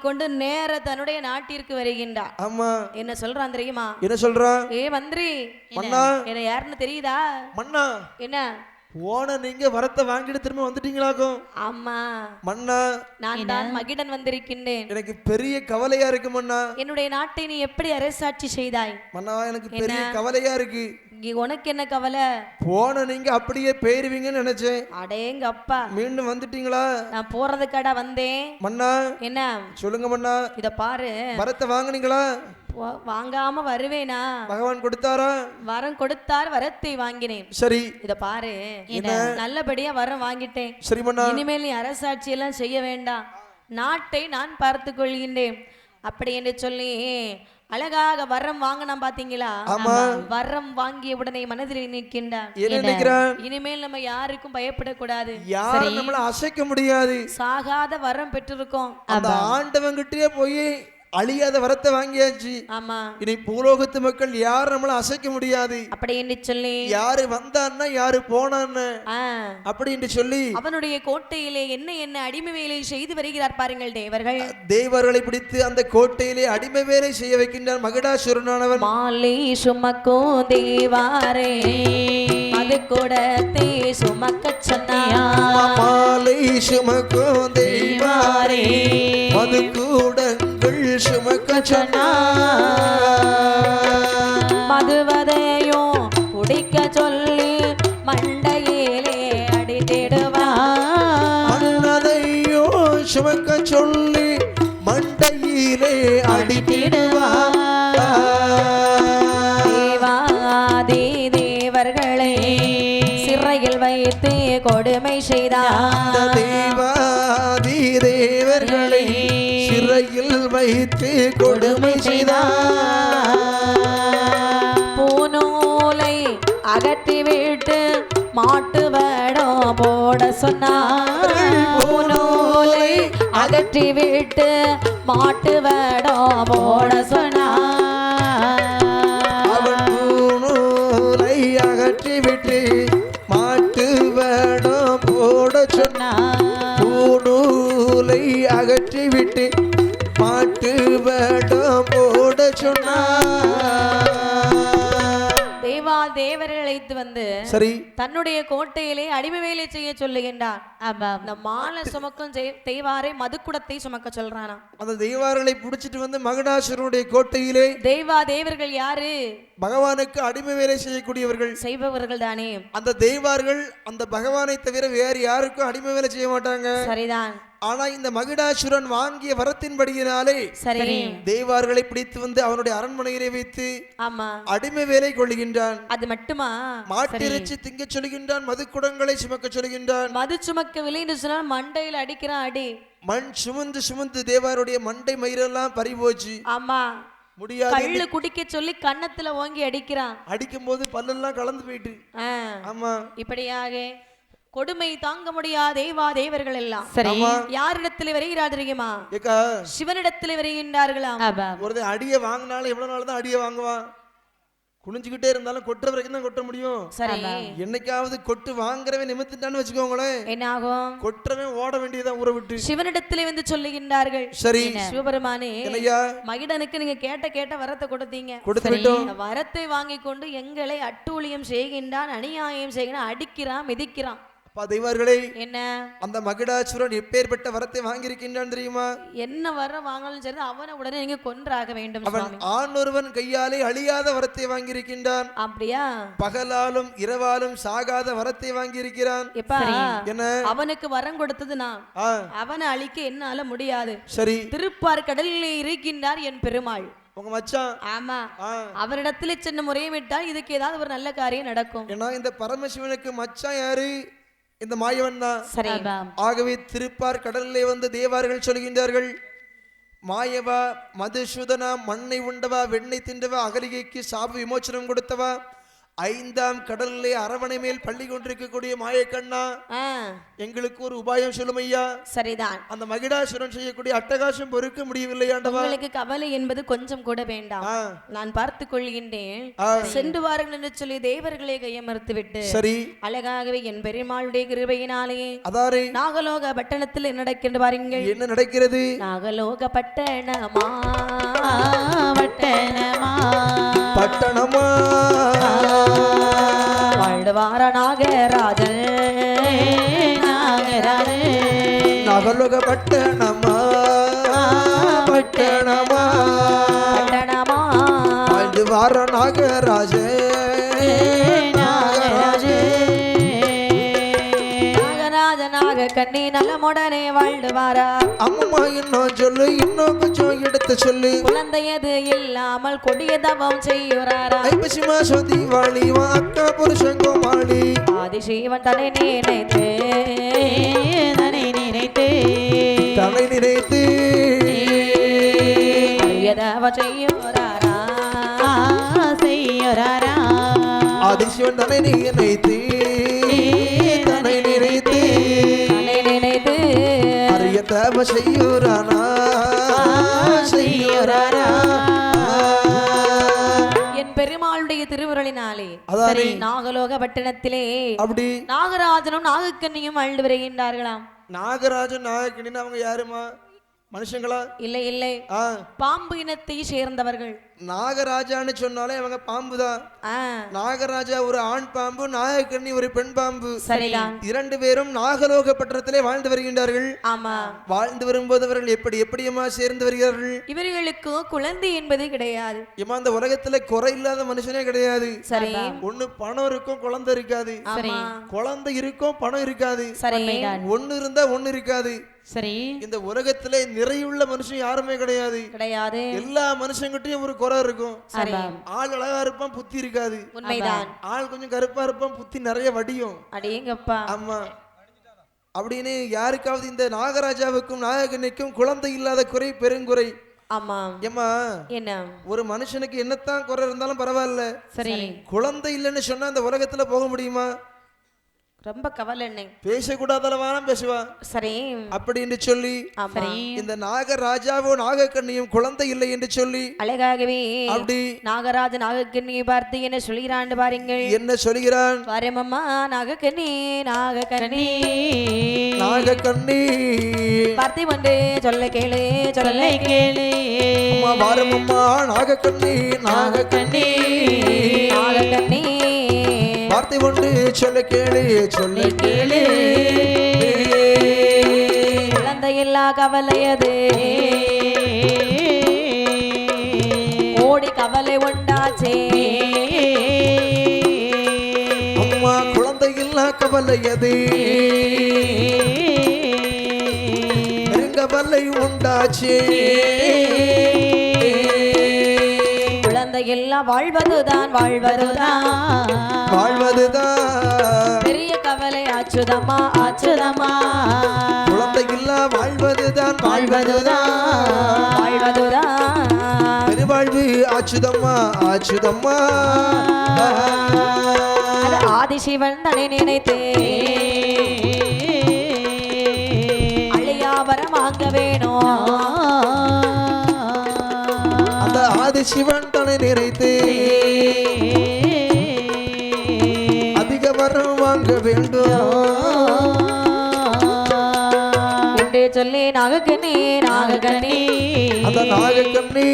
கொண்டு நேர தன்னுடைய நாட்டிற்கு வருகின்றார். ஆமா. என்ன சொல்றான் தெரியுமா? என்ன சொல்றான்? ஏ மந்திரி. என்ன யாருன்னு தெரியுதா? மன்னா. என்ன? போன நீங்க வரத்தை வாங்கிட்டு திரும்ப வந்துட்டீங்களாக்கும்? ஆமா. மன்னா நான் தான் மகிடன் வந்திருக்கின்றேன். எனக்கு பெரிய கவலையா இருக்கு மன்னா. என்னுடைய நாட்டை நீ எப்படி அரசாட்சி செய்தாய்? மன்னா எனக்கு பெரிய கவலையா இருக்கு. உனக்கு என்ன கவலை? போன நீங்க அப்படியே போயிருவீங்கன்னு நினைச்சேன். அடேங்க அப்பா. மீண்டும் வந்துட்டீங்களா? நான் போறதுக்காடா வந்தேன். மன்னா என்ன? சொல்லுங்க மன்னா. இத பாரு. வரத்தை வாங்குனீங்களா? வாங்காம வருவேனா? பகவான் கொடுத்தாரா? வரம் கொடுத்தார் வரத்தை வாங்கினேன். சரி. இத பாரு. நல்லபடியா வரம் வாங்கிட்டேன். சரி இனிமேல் நீ அரசாட்சி எல்லாம் செய்ய வேண்டாம். நாட்டை நான் பார்த்து கொள்கின்றேன். அப்படி என்று சொல்லி அழகாக வரம் வாங்கினா பாத்தீங்களா? வரம் வாங்கிய உடனே மனதில் நிற்கின்றான். இனிமேல் நம்ம யாருக்கும் பயப்படக்கூடாது. யாரும் நம்மள அசைக்க முடியாது. சாகாத வரம் பெற்றிருக்கோம். அந்த ஆண்டவங்கிட்டயே போய் அழியாத வரத்தை வாங்கியாச்சு. ஆமா. இனி பூலோகத்து மக்கள் யாரும் நம்மள அசைக்க முடியாது? அப்படி என்று சொல்லி. யாரு வந்தான்னா யாரு போனான்னு? அப்படின்னு சொல்லி. அவனுடைய கோட்டையிலே என்ன என்ன அடிமை வேலை செய்து வருகிறார் பாருங்கள் தேவர்கள். தேவர்களை பிடித்து அந்த கோட்டையிலே அடிமை வேலை செய்ய வைக்கின்றான் மகிடாசுரனானவன். மாலை சுமக்கும் தேவாரே. அது கூட தே சுமக்க சொன்னியா மாலை சுமக்கும் தெய்வாரே மது கூடங்கள் சுமக்க சொன்னா. மதுவதையும் குடிக்க சொல்லி மண்டையிலே அடித்திடுவா. மன்னதையோ சுமக்க சொல்லி மண்டையிலே அடித்திடுவா. தேவாதி தேவர்களே சிறையில் வைத்து கொடுமை செய்தார் கொடுமை செய்தார் பூநூலை அகற்றிவிட்டு மாட்டு வேடம் போட சொன்னார் பூநூலை அகற்றிவிட்டு மாட்டு வேடம் போட சொன்னார் வேடம் போட சொன்னான் தேவா தேவரை அழைத்து வந்து சரி. தன்னுடைய கோட்டையிலே அடிமை வேலை செய்ய சொல்லுகின்றான் இந்த மாலை சுமக்கும் தேவாரை மதுக்குடத்தை சுமக்க சொல்றானா அந்த தெய்வார்களை பிடிச்சிட்டு வந்து மகடாசுரனுடைய கோட்டையிலே தேவா தேவர்கள் யாரு? பகவானுக்கு அடிமை வேலை செய்யக்கூடியவர்கள். செய்பவர்கள் தானே. அந்த தெய்வார்கள் அந்த பகவானை தவிர வேறு யாருக்கும் அடிமை வேலை செய்ய மாட்டாங்க. சரிதான். ஆனா இந்த மகிடாசுரன் வாங்கிய வரத்தின்படியினாலே சரி. தேவார்களை பிடித்து வந்து அவனுடைய அரண்மனையிலே வைத்து ஆமா. அடிமை வேலை கொள்ளுகின்றான். அது மட்டுமா? மாட்டிறைச்சி திங்க சொல்கின்றான் மதுக்குடங்களை சுமக்க சொல்கின்றான். மது சுமக்கவில்லை என்று சொன்னால் மண்டையில் அடிக்கிறான் அடி. மண் சுமந்து சுமந்து தேவாருடைய மண்டை மயிரெல்லாம் பறிபோச்சு. ஆமா. முடியாது. கள்ளு குடிக்க சொல்லி கன்னத்துல ஓங்கி அடிக்கிறான். அடிக்கும் போது பல்லெல்லாம் கலந்து போயிட்டு. ஆமா. இப்படியாக கொடுமை தாங்க முடியாத தேவா தேவர்கள் எல்லாம் ஆமா. யாரிடத்தில் வருகிறார் தெரியுமா? சிவனிடத்தில் வருகின்றார்களாம். ஒருத்தன் அடியை வாங்கினாலும் எவ்வளவு நாள் தான் அடியை வாங்குவான்? குனிஞ்சுக்கிட்டே இருந்தாலும் கொட்டுற வரைக்கும் தான் கொட்ட முடியும். சரி. என்னைக்காவது கொட்டு வாங்குறவன் நிமித்திட்டான்னு வச்சுக்கோங்களேன். என்ன ஆகும் கொட்டுறவன் ஓட வேண்டியதான் ஊரை விட்டு. சிவனிடத்தில் வந்து சொல்லுகின்றார்கள். சரி. சிவபெருமானே என்னய்யா மகிடனுக்கு நீங்க கேட்ட கேட்ட வரத்தை கொடுத்தீங்க. கொடுத்து விட்டோம். அந்த வரத்தை வாங்கி கொண்டு எங்களை அட்டூழியம் செய்கின்றான் அநியாயம் செய்கிறான் அடிக்கிறான் மிதிக்கிறான். அப்பா தெய்வார்களே என்ன? அந்த மகிடாசுரன் எப்பேற்பட்ட வரத்தை வாங்கியிருக்கின்றான் தெரியுமா? என்ன வர வாங்கலும் சரி அவனை உடனே நீங்க கொன்றாக வேண்டும் அவன் ஆண் ஒருவன் கையாலே அழியாத வரத்தை வாங்கியிருக்கின்றான். அப்படியா? பகலாலும் இரவாலும் சாகாத வரத்தை வாங்கியிருக்கிறான். எப்பா என்ன? அவனுக்கு வரம் கொடுத்தது நான். அவனை அழிக்க என்னால முடியாது. சரி. திருப்பார் கடலிலே இருக்கின்றார் என் பெருமாள். உங்க மச்சான். ஆமா. அவரிடத்துல சின்ன முறையமிட்டால் இதுக்கு ஏதாவது ஒரு நல்ல காரியம் நடக்கும். ஏன்னா இந்த பரமசிவனுக்கு மச்சான் யாரு? இந்த மாயவன் தான் சரி ஆகவே திருப்பார் கடலிலே வந்து தேவார்கள் சொல்கின்றார்கள். மாயவா மதுசூதனா மண்ணை உண்டவா வெண்ணெய் தின்றவா அகலிகைக்கு சாப விமோச்சனம் கொடுத்தவா? ஐந்தாம் கடலிலே அரவணை மேல் பள்ளி கொண்டிருக்கக்கூடிய மாயக்கண்ணா. எங்களுக்கு ஒரு உபாயம் சொல்லும் ஐயா. சரிதான். அந்த மகிடாசுரன் செய்யக்கூடிய அட்டகாசம் பொறுக்க முடியவில்லை ஆண்டவா. உங்களுக்கு கவலை என்பது கொஞ்சம் கூட வேண்டாம். நான் பார்த்துக் கொள்கின்றேன். சென்று வாருங்கள் என்று சொல்லி தேவர்களை கையமர்த்து விட்டு சரி. அழகாகவே என் பெருமாளுடைய கிருபையினாலே அதாரே நாகலோக பட்டணத்தில் என்ன நடக்கின்ற பாருங்கள் என்ன நடக்கிறது? நாகலோக பட்டணமா பட்டணமா. பட்டணமா? வாழ்வார நாகராஜன் நாகராஜே நகலுக பட்டணமா? பட்டணமா? பட்டணமா? வாழ்ந்து வார நாகராஜ. நாகராஜே. நாகராஜ நாக கண்ணி நலமுடனே வாழ்வாரா? அம்மா இன்னும் சொல்லு? இன்னும் கொஞ்சம் எடுத்து சொல்லு. குழந்தையது இல்லாமல் கொடிய தவம் செய்யுறாரா ஐப்பசிமா சொதி வாழி வா அக்கா புருஷன் கோமாளி. ஆதிசிவன் தன்னை நினைத்து தனை நினைத்து. தலை நினைத்து. தவம் செய்யுறாரா செய்யறாரா ஆதிசிவன் தலை நினைத்து. அரிய தேவ செய்யுறானா செய்யுறாரா? என் பெருமாளுடைய திருவுருளினாலே அதானே? நாகலோக பட்டணத்திலே அப்படி? நாகராஜனும் நாகக்கண்ணியும் அழுது வருகின்றார்களாம் நாகராஜன் நாகக்கிணின்னு அவங்க யாருமா? மனுஷங்களா? இல்லை இல்லை. பாம்பு இனத்தை சேர்ந்தவர்கள். நாகராஜான்னு சொன்னாலே அவங்க பாம்பு தான் நாகராஜா ஒரு ஆண் பாம்பு நாகக்கண்ணி ஒரு பெண் பாம்பு. இரண்டு பேரும் நாகலோக பட்டணத்திலே வாழ்ந்து வருகின்றார்கள். ஆமா. வாழ்ந்து வரும்போது அவர்கள் எப்படி எப்படியம்மா சேர்ந்து வருகிறார்கள்? இவர்களுக்கு குழந்தை என்பது கிடையாது. ஏமா அந்த உலகத்துல குறை இல்லாத மனுஷனே கிடையாது. சரி. ஒண்ணு பணம் இருக்கும் குழந்தை இருக்காது. ஆமா. குழந்தை இருக்கும் பணம் இருக்காது. சரி. ஒண்ணு இருந்தா ஒண்ணு இருக்காது. சரி. இந்த உலகத்திலே நிறையுள்ள மனுஷன் யாருமே கிடையாது. கிடையாது. எல்லா மனுஷங்கிட்டயும் ஒரு குறை இருக்கும். சரி. ஆள் அழகா இருப்பான் புத்தி இருக்காது. உண்மைதான். ஆள் கொஞ்சம் கருப்பா இருப்பான் புத்தி நிறைய வடியும். அடேங்கப்பா ஆமா. அப்படின்னு யாருக்காவது இந்த நாகராஜாவுக்கும் நாகக்கண்ணிக்கும் குழந்தை இல்லாத குறை பெருங்குறை. ஆமா. ஏம்மா என்ன? ஒரு மனுஷனுக்கு என்னத்தான் குறை இருந்தாலும் பரவாயில்ல. சரி. குழந்தை இல்லைன்னு சொன்னா இந்த உலகத்துல போக முடியுமா? ரொம்ப கவலை என்ன. பேசக்கூடாதளவான பேசுவா. சரி. அப்படின்னு சொல்லி ஆமா. இந்த நாகராஜாவோ நாகக்கண்ணியும் குழந்தை இல்லை என்று சொல்லி அழகாகவே அப்படி நாகராஜ நாகக்கண்ணியை பார்த்து என்ன சொல்கிறாண்டு பாருங்கள். என்ன சொல்கிறான்? வரமம்மா நாகக்கண்ணி நாகக்கண்ணி. நாகக்கண்ணி. பார்த்து கொண்டு சொல்ல கேளு சொல்ல சொல்லை கேளு. அம்மா வாரமம்மா நாகக்கண்ணி நாகக்கண்ணி. நாகக்கண்ணி. வார்த்தை கொண்டு சொல்ல கேளு சொல்ல. கேளு. குழந்தையில்லா கவலையது ஓடி கவலை உண்டாச்சே அம்மா குழந்தை இல்லா கவலையது பெருங்கவலை உண்டாச்சே. குழந்தையில்லா வாழ்வதுதான் வாழ்வதுதான். வாழ்வதுதான். பெரிய கவலை ஆச்சுதம்மா ஆச்சுதம்மா குழந்தை இல்லா வாழ்வதுதான் வாழ்வதுதான். வாழ்வதுதான். பெருவாழ்வு ஆச்சுதம்மா ஆச்சுதம்மா ஆதிசிவன் தன்னை நினைத்து ஆதிசிவன் தன்னை நிறைத்து. அதிக வரம் வாங்க வேண்டும். சொல்லி நாகக்கண்ணி நாகக்கண்ணி. அந்த நாகக்கண்ணி.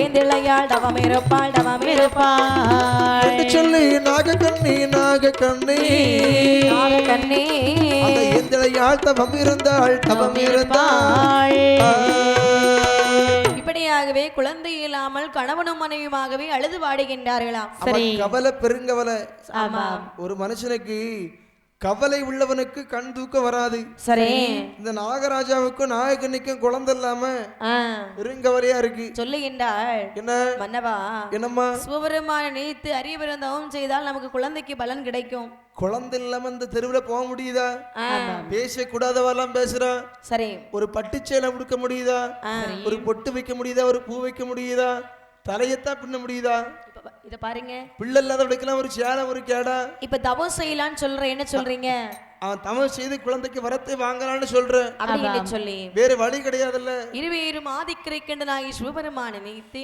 ஏந்திழையாள் தவம் இருப்பாள் தவம் இருப்பாள் சொல்லி நாகக்கண்ணி நாகக்கண்ணி. நாகக்கண்ணி. தவம் இருந்தாள் தவம் இருந்தாள் இப்படியாகவே குழந்தை இல்லாமல் கணவனும் மனைவியுமாகவே அழுது பாடுகின்றார்களாம் சரி. கவலை பெருங்கவலை. ஆமாம். ஒரு மனுஷனுக்கு கவலை உள்ளவனுக்கு கண் தூக்கம் வராது. சரி. இந்த நாகராஜாவுக்கும் நாகக்கண்ணிக்கும் குழந்தை இல்லாம ஆ, பெருங்கவலையா இருக்கு. சொல்லுகின்றாள். என்ன? மன்னவா என்னம்மா? சிவபெருமான நீத்து அறிவிருந்தவும் செய்தால் நமக்கு குழந்தைக்கு பலன் கிடைக்கும். குழந்தை இல்லாம இந்த தெருவுல போக முடியுதா? பேசக்கூடாதவெல்லாம் பேசுறான் சரி. ஒரு பட்டுச்சேலை உடுக்க முடியுதா? ஒரு பொட்டு வைக்க முடியுதா? ஒரு பூ வைக்க முடியுதா? தலையத்தான் பின்ன முடியுதா? இத பாருங்க. பிள்ளை இல்லாதவனுக்கெல்லாம் ஒரு சேலை ஒரு கேடா. இப்ப தவம் செய்யலாம்னு சொல்ற என்ன சொல்றீங்க? அவன் தமிழ் செய்து குழந்தைக்கு வரத்தை வாங்கலாம்னு சொல்றேன் அப்படின்னு சொல்லி. வேற வழி கிடையாதுல்ல. இருவேறும் ஆதிக்கிரைக்கண்டனாகி சிவபெருமான நினைத்து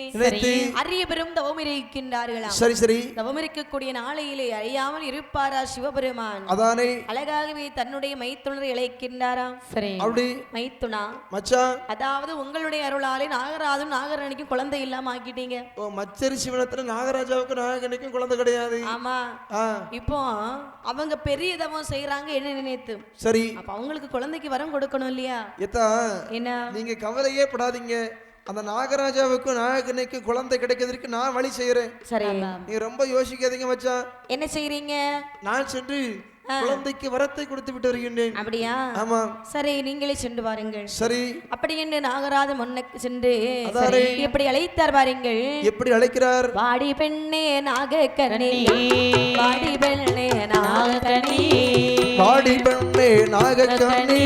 அரிய பெரும் தவம் இருக்கின்றார்களாம். சரி சரி. தவம் இருக்கக்கூடிய நாளையிலே அறியாமல் இருப்பாரா சிவபெருமான்? அதானே. அழகாகவே தன்னுடைய மைத்துணரை இழைக்கின்றாராம். சரி. அப்படி. மைத்துனா மச்சான் அதாவது உங்களுடைய அருளாலே நாகராஜும் நாகரணிக்கும் குழந்தை இல்லாம ஆக்கிட்டீங்க. ஓ மச்சரி சிவனத்துல நாகராஜாவுக்கு நாகக்கண்ணிக்கும் குழந்தை கிடையாது. ஆமா. இப்போ அவங்க பெரிய தவம் செய்யறாங்க என்ன நினைத்து. சரி. அப்ப அவங்களுக்கு குழந்தைக்கு வரம் கொடுக்கணும் இல்லையா? எத்தா என்ன? நீங்க கவலையே படாதீங்க. அந்த நாகராஜாவுக்கும் நாகக்கண்ணிக்கும் குழந்தை கிடைக்கிறதுக்கு நான் வழி செய்யறேன். சரி. நீங்க ரொம்ப யோசிக்காதீங்க மச்சான். என்ன செய்றீங்க? நான் சென்று குழந்தைக்கு வரத்தை கொடுத்து விட்டு வருகின்றேன். அப்படியா? ஆமா. சரி நீங்களே சென்று வாருங்கள். சரி. அப்படி என்று நாகராஜ முன்னுக்கு சென்று. எப்படி அழைத்தார் பாருங்கள் எப்படி அழைக்கிறார்? வாடி பெண்ணே நாகக்கண்ணே வாடி பெண்ணே நாகக்கண்ணே பாடி பெண்ணே நாகக்கண்ணி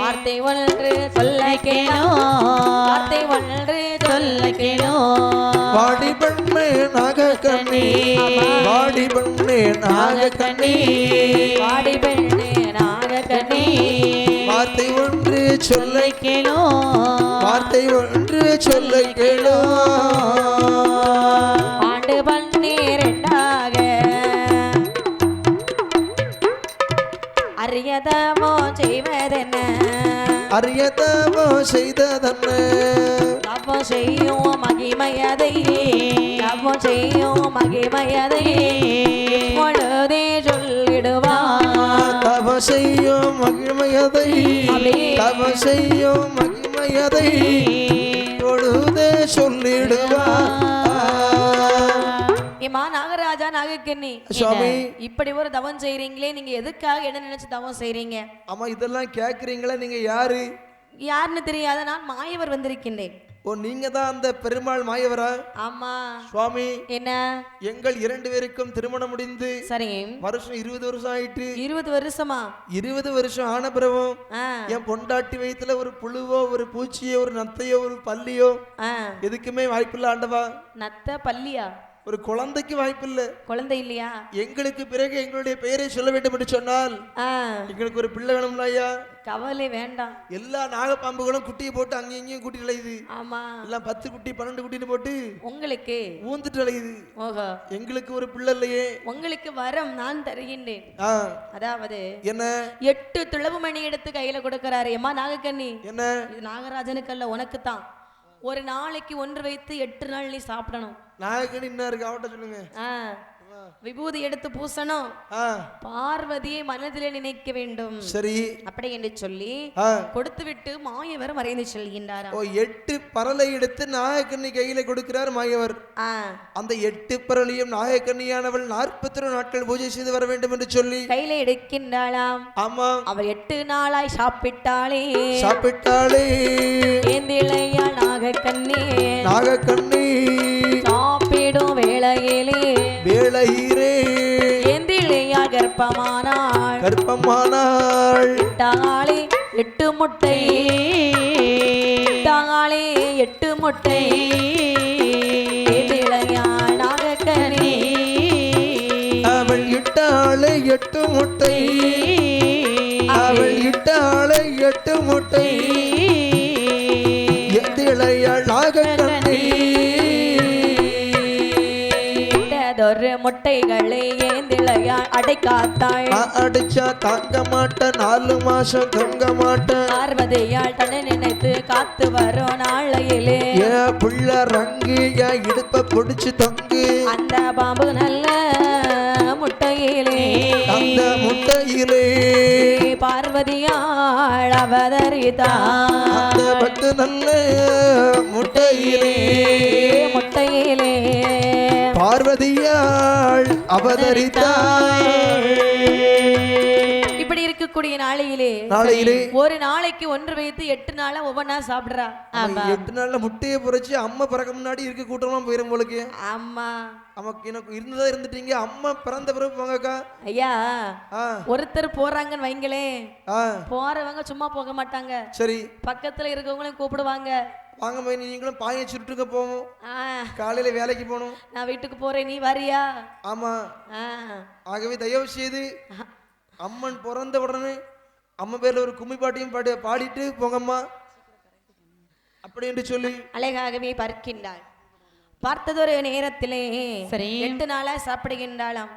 வார்த்தை ஒன்று சொல்ல கேளோ. வார்த்தை ஒன்று சொல்ல கேளோ. பாடி பெண்ணே நாகக்கண்ணி. பாடி பெண்ணே நாகக்கண்ணி. வாடி பெண்ணே நாகக்கண்ணே. வார்த்தை ஒன்று சொல்ல கேளோ வார்த்தை ஒன்று சொல்ல கேளோ ஆண்டு அரியதமோ செய்வதென்ன? அறியதமோ செய்ததன்ன தவம் செய்யும் மகிமையதை. தவம் செய்யும் மகிமையதை. பொழுதே சொல்லிடுவான். தவ செய்யும் மகிமையதை. அப்படியே. தவ செய்யும் மகிமையதை. பொழுதே சொல்லிடுவா ஏமா நாகராஜா நாகக்கண்ணி. சுவாமி. இப்படி ஒரு தவம் செய்றீங்களே நீங்க எதுக்காக என்ன நினைச்சு தவம் செய்றீங்க? ஆமா இதெல்லாம் கேக்குறீங்களா நீங்க யாரு? யாருன்னு தெரியாத நான் மாயவர் வந்திருக்கின்றேன். ஓ நீங்க தான் அந்த பெருமாள் மாயவரா? ஆமா. சுவாமி. என்ன? எங்கள் இரண்டு பேருக்கும் திருமணம் முடிந்து சரி. வருஷம் இருபது வருஷம் ஆயிட்டு. இருபது வருஷமா? இருபது வருஷம் ஆன பிறகும் ஆ. என் பொண்டாட்டி வயித்துல ஒரு புழுவோ ஒரு பூச்சியோ ஒரு நத்தையோ ஒரு பல்லியோ எதுக்குமே வாய்ப்பில்லை ஆண்டவா. நத்த பல்லியா? ஒரு குழந்தைக்கு வாய்ப்பில்லை. குழந்தை இல்லையா? எங்களுக்கு பிறகு எங்களுடைய பெயரை சொல்ல வேண்டும் என்று சொன்னால் எங்களுக்கு ஒரு பிள்ளை வேணும்ல ஐயா? கவலை வேண்டாம். எல்லா நாகப்பாம்புகளும் குட்டியை போட்டு அங்கேயும் இங்கேயும் கூட்டிட்டு அலையுது. ஆமா. எல்லாம் பத்து குட்டி பன்னெண்டு குட்டின்னு போட்டு உங்களுக்கு? ஊந்துட்டு அலையுது. ஓஹோ. எங்களுக்கு ஒரு பிள்ளை இல்லையே. உங்களுக்கு வரம் நான் தருகின்றேன். அதாவது என்ன? எட்டு துளவு மணி எடுத்து கையில கொடுக்கறாரு. எம்மா நாகக்கண்ணி? என்ன? இது நாகராஜனுக்கு அல்ல உனக்கு தான் ஒரு நாளைக்கு ஒன்று வைத்து எட்டு நாள் நீ சாப்பிடணும். நாகக்கணி என்ன இருக்கு. அவட்ட சொல்லுங்க. விபூதி எடுத்து பூசணும். பார்வதியை மனதிலே நினைக்க வேண்டும். சரி. அப்படி என்று சொல்லி கொடுத்து விட்டு மாயவர் மறைந்து செல்கின்றாராம். ஓ எட்டு பரலை எடுத்து நாகக்கண்ணி கையில கொடுக்கிறார் மாயவர். அந்த எட்டு பரலையும் நாகக்கண்ணியானவள் நாற்பத்தி நாட்கள் பூஜை செய்து வர வேண்டும் என்று சொல்லி கையில எடுக்கின்றாளாம். ஆமா அவள் எட்டு நாளாய் சாப்பிட்டாளே. சாப்பிட்டாளே. ஏந்திழையா நாகக்கண்ணே. நாகக்கண்ணி. வேளையீரே ஏந்திழையா கர்ப்பமானாள். கர்ப்பமானாள். தாளே எட்டு முட்டை. தாளே எட்டு முட்டை. நாகக்கண்ணே. அவள் இட்டாளை எட்டு முட்டை. அவள் இட்டாளை எட்டு முட்டை. எத்திளையாள் நாகக்கண்ணி. முட்டைகளை ஏந்திழையா அடைக்காத்தாள் அடிச்சா தாங்க மாட்டேன் நாலு மாசம் தங்க மாட்டேன். பார்வதியாள் தன்னை நினைத்து காத்து வரும் நாளையிலே. என் புள்ள ரங்கு என் இடுப்ப பிடிச்சு தொங்கு. அந்த பாம்பு நல்ல முட்டையிலே. அந்த முட்டையிலே. பார்வதியாள் அவதரித்தாள் பட்டு நல்ல முட்டையிலே. முட்டையிலே. பார்வதியாள் அவதரித்தாள். இப்படி இருக்கக்கூடிய நாளையிலே நாளையிலே ஒரு நாளைக்கு ஒன்று வைத்து எட்டு நாளா ஒவ்வொன்றா சாப்பிடுறா. எட்டு நாள்ல முட்டையை பொறிச்சு அம்மா பிறக்க முன்னாடி இருக்க கூட்டம்லாம் போயிரும் போலுக்கு. ஆமா. நமக்கு எனக்கு இருந்ததா இருந்துட்டீங்க அம்மா பிறந்த பிறகு போங்கக்கா ஐயா ஒருத்தர் போறாங்கன்னு வைங்களே ஆ. போறவங்க சும்மா போக மாட்டாங்க. சரி. பக்கத்துல இருக்கவங்களையும் கூப்பிடுவாங்க. வாங்க போய் நீங்களும் பாயை சுருட்டுக்க போவோம். காலையில வேலைக்கு போகணும். நான் வீட்டுக்கு போறேன் நீ வரியா? ஆமா. ஆகவே தயவு செய்து அம்மன் பிறந்த உடனே அம்மா பேர்ல ஒரு கும்மி பாட்டியும் பாடி பாடிட்டு போங்கம்மா. அப்படி என்று சொல்லி அழகாகவே பார்க்கின்றாள். பார்த்ததொரு நேரத்திலே சரி. எட்டு நாளா சாப்பிடுகின்றாளாம்.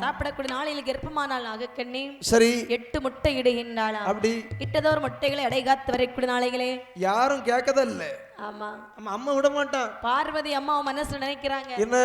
சாப்பிடக்கூடிய நாளில் கர்ப்பமானால் நாகக்கண்ணி. சரி. எட்டு முட்டை இடுகின்றாளாம். அப்படி. இட்டதோர் முட்டைகளை அடைகாத்து வரக்கூடிய நாளைகளே. யாரும் கேட்கதா இல்ல ஆமா நம்ம அம்மா விட மாட்டான் பார்வதி அம்மா மனசுல நினைக்கிறாங்க. என்ன?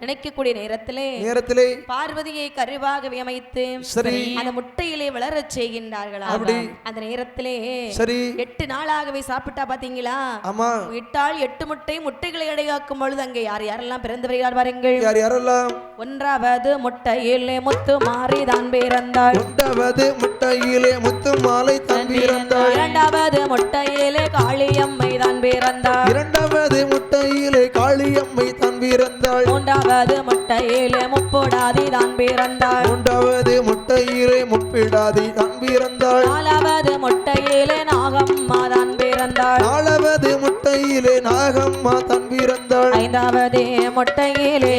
நினைக்கக்கூடிய நேரத்திலே நேரத்திலே பார்வதியை கருவாக அமைத்து சரி. அந்த முட்டையிலே வளரச் செய்கின்றார்களா அப்படி. அந்த நேரத்திலே சரி. எட்டு நாளாகவே சாப்பிட்டா பாத்தீங்களா? ஆமா. இட்டால் எட்டு முட்டை முட்டைகளை அடையாக்கும் பொழுது அங்கே யார் யாரெல்லாம் பிறந்து வருகிறார் பாருங்கள் யார் யாரெல்லாம்? ஒன்றாவது முட்டையிலே முத்து மாறிதான் பிறந்தாள். உண்டாவது முட்டையிலே முத்து மாலை தம்பியிருந்தாள் இரண்டாவது முட்டையிலே காளியம்மை தான் பிறந்தாள் இரண்டாவது முட்டையிலே காளியம்மை தம்பியிருந்தாள் மூன்றாவது முட்டையிலே முப்பொடாதி தான் பிறந்தாள் மூன்றாவது முட்டையிலே முப்பிடாதி தம்பியிருந்தாள் நாலாவது முட்டையிலே நாகம்மா தான் பிறந்தாள் நாலாவது முட்டையிலே நாகம்மா தம்பியிருந்தாள் ஐந்தாவது முட்டையிலே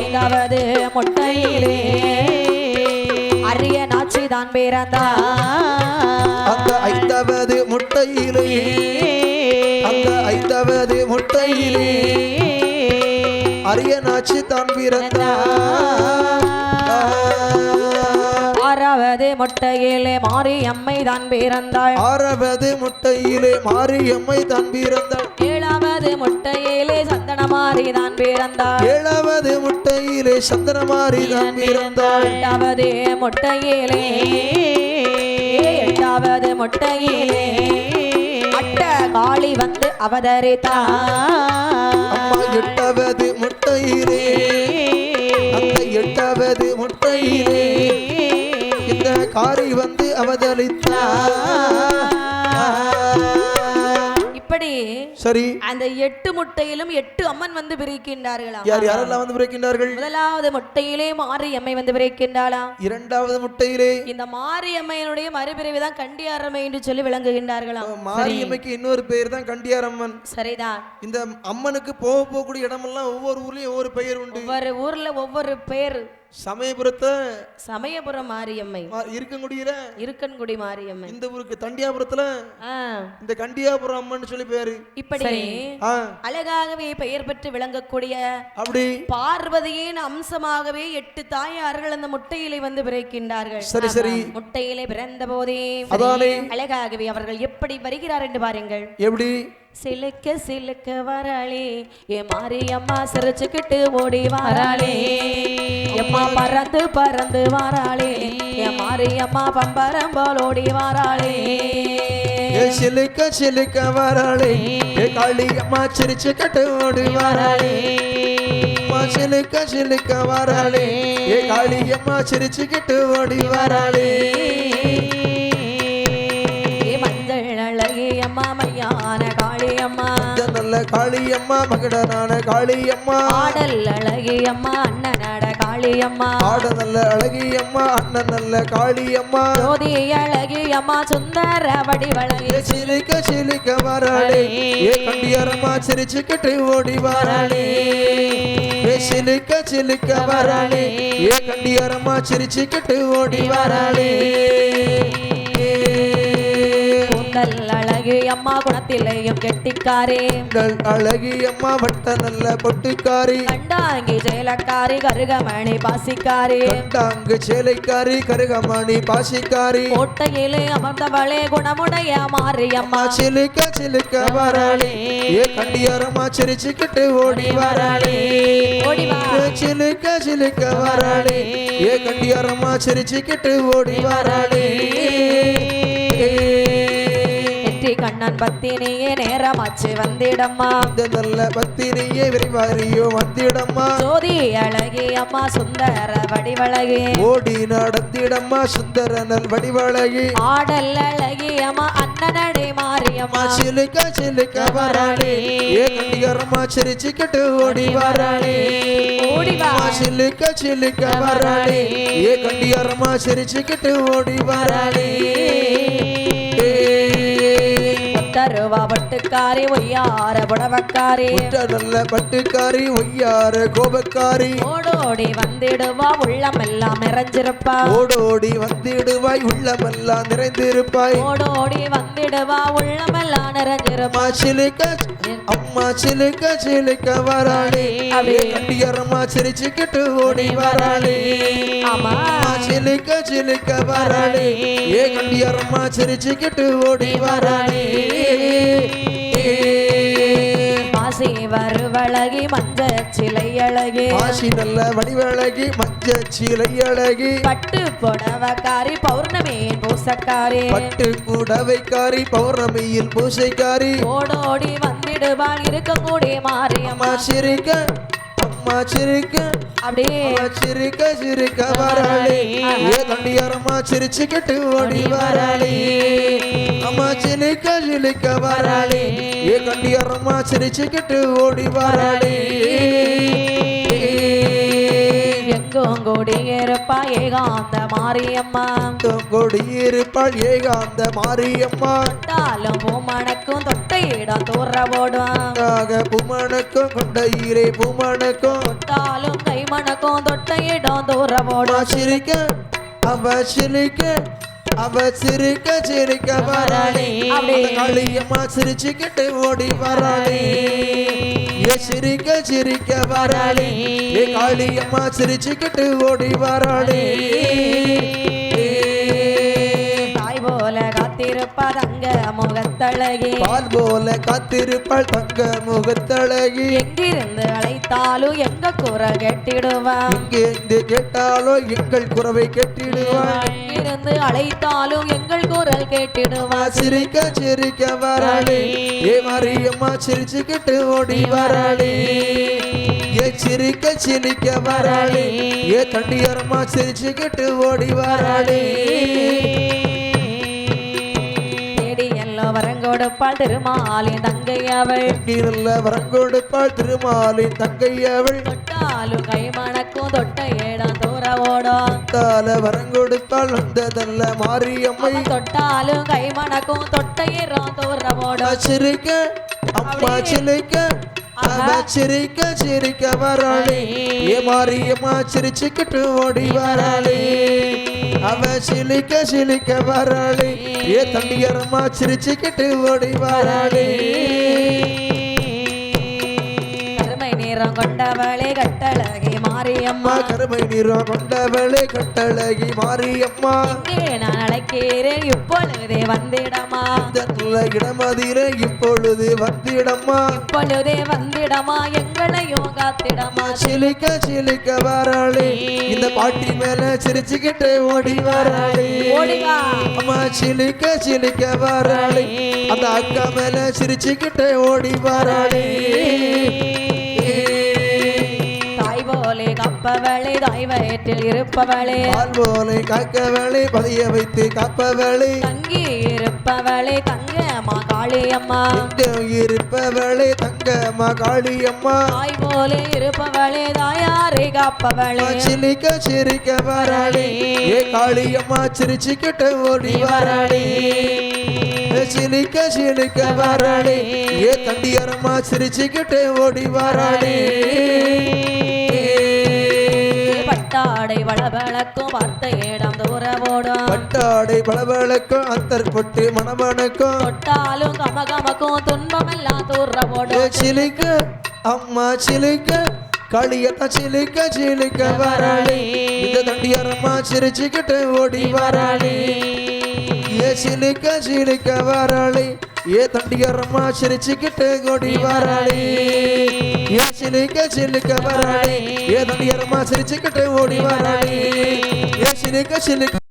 ஐந்தாவது முட்டையிலே அரிய நாச்சி தான் பிறந்தாள் அந்த ஐந்தாவது முட்டையிலே. அந்த ஐந்தாவது முட்டையிலே. அரியனாச்சி தான் பிறந்தாள் ஆறாவது முட்டையிலே மாரியம்மை தான் பிறந்தாள். ஆறாவது முட்டையிலே மாரியம்மை தான் பிறந்தாள். ஏழாவது முட்டையிலே சந்தனமாரி தான் பிறந்தாள். ஏழாவது முட்டையிலே சந்திரமாரி தான் பிறந்தாள். எட்டாவது முட்டையிலே அவது முட்டையிலே அட்ட காளி வந்து அவதரித்தாள் எட்டாவது முட்டையிலே எட்டாவது முட்டையிலே இந்த காரி வந்து அவதரித்தாள் இப்படி சரி. அந்த எட்டு முட்டையிலும் எட்டு அம்மன் வந்து பிரிக்கின்றார்களாம். யார் யாரெல்லாம் வந்து பிறக்கின்றார்கள் முதலாவது முட்டையிலே மாரியம்மை வந்து பிறக்கின்றாளாம் இரண்டாவது முட்டையிலே. இந்த மாரியம்மையினுடைய மறுபிறவி தான் கண்டியாரம்மை என்று சொல்லி விளங்குகின்றார்களாம். மாரியம்மைக்கு இன்னொரு பேர் தான் கண்டியாரம்மன். சரிதான். இந்த அம்மனுக்கு போக போகக்கூடிய இடமெல்லாம் ஒவ்வொரு ஊர்லயும் ஒவ்வொரு பெயர் உண்டு. ஒவ்வொரு ஊர்ல ஒவ்வொரு பேர். சமயபுரத்தை சமயபுரம் மாரியம்மை. இருக்கங்குடியில? இருக்கன்குடி மாரியம்மை. இந்த ஊருக்கு தண்டியாபுரத்துல இந்த கண்டியாபுரம் அம்மன் சொல்லி பேரு. இப்படி அழகாகவே பெயர் பெற்று விளங்கக்கூடிய அப்படி. பார்வதியின் அம்சமாகவே எட்டு தாயார்கள் அந்த முட்டையிலே வந்து பிறக்கின்றார்கள். சரி சரி. முட்டையிலே பிறந்த போதே. அழகாகவே அவர்கள் எப்படி வருகிறார் என்று பாருங்கள். எப்படி? சிலுக்க சிலுக்க வராளே. ஏ மாரியம்மா சிரிச்சுக்கிட்டு ஓடி வாராளே. எம்மா பறந்து பறந்து வாராளே. ஏ மாரியம்மா பம்பரம் போல் ஓடி வாராளே. சிலுக்க சிலுக்க வராளே. ஏ காளி அம்மா சிரிச்சு ஓடி வராளே. சிலுக்க சிலுக்க வராளே. ஏ காளி அம்மா சிரிச்சு ஓடி வராளே. இந்த நல்ல காளி அம்மா மகடனான காளி அம்மா ஆடல் அழகி அம்மா அண்ணனட காளி அம்மா ஆட நல்ல அழகி அம்மா அண்ணன் நல்ல காளி அம்மா ஜோதி அழகி அம்மா சுந்தர வடிவழகி. ஏ சிலுக்க சிலுக்க வராளே. ஏ கண்டியாரம்மா சிரிச்சு கட்டு ஓடி வராளே. ஏ சிலுக்க சிலுக்க வராளே. ஏ கண்டியாரம்மா சிரிச்சு கட்டு ஓடி வராளே. அழகி அம்மா குணத்திலையும் கெட்டிக்காரே. உங்கள் அழகி அம்மா வட்ட நல்ல பொட்டுக்காரி. கண்டாங்கி ஜெயலக்காரி கருகமணி பாசிக்காரி. கண்டாங்கு சேலைக்காரி கருகமணி பாசிக்காரி. கோட்டையிலே அமர்ந்தவளே குணமுடைய மாரியம்மா. அம்மா சிலுக்க சிலுக்க வராளே. ஏ கண்டியாரம்மா சிரிச்சு கட்டு ஓடி வராளே சிலுக்க சிலுக்க வராளே. ஏ கண்டியாரம்மா சிரிச்சு கட்டு ஓடி வராளே. கண்ணன் பத்தினியே நேரமாச்சு வந்திடம்மா. இந்த நல்ல பத்தினியே விரைவாரியோ வந்திடம்மா. ஜோதி அழகி அம்மா சுந்தர வடிவழகி. ஓடி நடத்திடம்மா சுந்தரனல் வடிவழகி. ஆடல் அழகி அம்மா அண்ணனடை மாரியம்மா. சிலுக்க சிலுக்க வராளே. ஏ கண்டிகரமா சிரிச்சுக்கிட்டு ஓடி வராளே. சிலுக்க சிலுக்க வராளே. ஏ கண்டிகரமா சிரிச்சுக்கிட்டு ஓடி வராளே. பட்டுக்காரி ஒய்யார புடவக்காரி. நல்ல பட்டுக்காரி ஒய்யார கோபக்காரி. ஓடோடி வந்திடுவா உள்ளமெல்லாம் நிறைஞ்சிருப்பா ஓடோடி வந்திடுவாய் உள்ளமெல்லாம் நிறைந்திருப்பாய். ஓடோடி வந்திடுவா உள்ளமெல்லாம் நிறைஞ்சிருப்பா சிலுக்க அம்மா சிலுக்க சிலுக்க வராளே. அப்படியே. கண்டியரம்மா சிரிச்சுக்கிட்டு ஓடி வராளே. அம்மா சிலுக்க சிலுக்க வராளே. ஏ கண்டியரம்மா சிரிச்சுக்கிட்டு ஓடி வராளே. வருவழகி மஞ்ச சிலை அழகி மாசி நல்ல வடிவழகி மஞ்ச சீலை அழகி பட்டு புடவக்காரி பௌர்ணமியின் பூசக்காரி. பட்டு கூடவைக்காரி பௌர்ணமியில் பூசைக்காரி. ஓடோடி வந்திடுவாள் இருக்கக்கூடிய மாரியம்மா. அம்மா சிரிக்க அம்மா சிரிக்க. அப்படியே சிரிக்க சிரிக்க வராளே. தண்டியாரம்மா சிரிச்சுக்கிட்டு ஓடி வராளே. அம்மா சிலிக்க சிலிக்க வராளே. ஏ கண்டியாரம்மா சிரிச்சுக்கிட்டு ஓடி வராளே. எங்கும் கூடி இருப்பா ஏகாந்த மாரியம்மா கொடியிருப்பாள் ஏகாந்த மாரியம்மா தாலும் பூமணக்கும் தொட்ட இடம் தூர ஓடும் தாக பூமணக்கம் கொண்ட ஈரே பூமணக்கம் தாலும் கை மணக்கும் தொட்ட இடம் தூர ஓடும் அம்மா சிரிக்க அவ சிரிக்க அவ சிரிக்க சிரிக்க வராளே. அந்த காளியம்மா சிரிச்சுக்கிட்டு ஓடி வராளே சிரிக்க சிரிக்க வராளே. காளியம்மா சிரிச்சுக்கிட்டு ஓடி வராளே. தங்க முகத்தழகி. பால் போல காத்திருப்பாள் தங்க முகத்தழகி. எங்கிருந்து அழைத்தாலும் எங்க குரல் கேட்டிடுவா? இங்கே இருந்து கேட்டாலோ எங்கள் குறவை கெட்டிடுவாள். எங்கிருந்து அழைத்தாலும் எங்கள் குரல் கேட்டிடுவா? சிரிக்க சிரிக்க வராளே. ஏ மாரியம்மா சிரிச்சுக்கிட்டு ஓடி வராளே. ஏ சிரிக்க சிரிக்க வராளே. ஏ தண்டியரம்மா சிரிச்சுக்கிட்டு ஓடி வராளே. வரங்கொடுப்பாள் திருமாலின் தங்கை அவள். நல்ல வரங்கொடுப்பாள் திருமாலின் தங்கை அவள். தொட்டாலும் கை மணக்கும் தொட்ட இடம் தூர ஓடும் தால வரங்கொடுப்பாள் வந்ததல்ல மாரியம்மை தொட்டாலும் கை மணக்கும் தொட்ட இடம் தூர ஓடும் அம்மா சிரிக்க அம்மா சிரிக்க சிரிக்க சிரிக்க வராளே. ஏ மாரியம்மா சிரிச்சுக்கிட்டு ஓடி வராளே. அவ சிலிக்க சிலிக்க வராளே. ஏ தண்டியரம்மா சிரிச்சுக்கிட்டு ஓடி வராளே. நிறம் கொண்டவளே கட்டழகி மாரியம்மா. கருமை நிறம் கொண்டவளே கட்டழகி மாரியம்மா. நான் அழைக்கிறேன் இப்பொழுதே வந்திடமா. இடமதிர இப்பொழுது வந்திடம்மா. இப்பொழுதே வந்திடமா எங்களையும் காத்திடமா. சிலிக்க சிலிக்க வராளே இந்த பாட்டி மேல சிரிச்சுக்கிட்டு ஓடி வராளே. அம்மா சிலிக்க சிலிக்க வராளே அந்த அக்கா மேல சிரிச்சுக்கிட்டு ஓடி வராளே. கப்பவளே தாய் வயிற்றில் இருப்பவளே. பால் காக்கவளே பதிய வைத்து காப்பவளே. தங்கி இருப்பவளே தங்கம்மா காளியம்மா. இருப்பவளே தங்கம்மா காளியம்மா. தாய் போலே இருப்பவளே தாயாரை காப்பவளே. சிலிக்க சிரிக்க வராளே. ஏ காளியம்மா சிரிச்சுக்கிட்டு ஓடி வராளே. ஏ சிலிக்க சிலிக்க வராளே. ஏ தண்டியரம்மா சிரிச்சுக்கிட்டு ஓடி வராளே. பட்டாடை வளவளக்கும் பார்த்த இடம் தூர ஓடும் பட்டாடை பளபளக்கும் அத்தர் பொட்டு மணமணக்கும். தொட்டாலும் கமகமக்கும் துன்பமெல்லாம் தூர ஏ ஓடும் சிலிக்க அம்மா சிலிக்க களியத்தான் சிலிக்க சிலிக்க வராளே. இந்த தண்டியரம்மா சிரிச்சுக்கிட்டு ஓடி வராளே. ஏ சிலிக்க சிலிக்க வராளே. ஏ தண்டியரம்மா சிரிச்சுக்கிட்டு ஓடி வராளே. ஏ சிலிக்க சிலிக்க வராளே. ஏ தண்டியரம்மா சிரிச்சுக்கிட்டு ஓடி வராடி ஏ சிலுக்க சிலுக்க.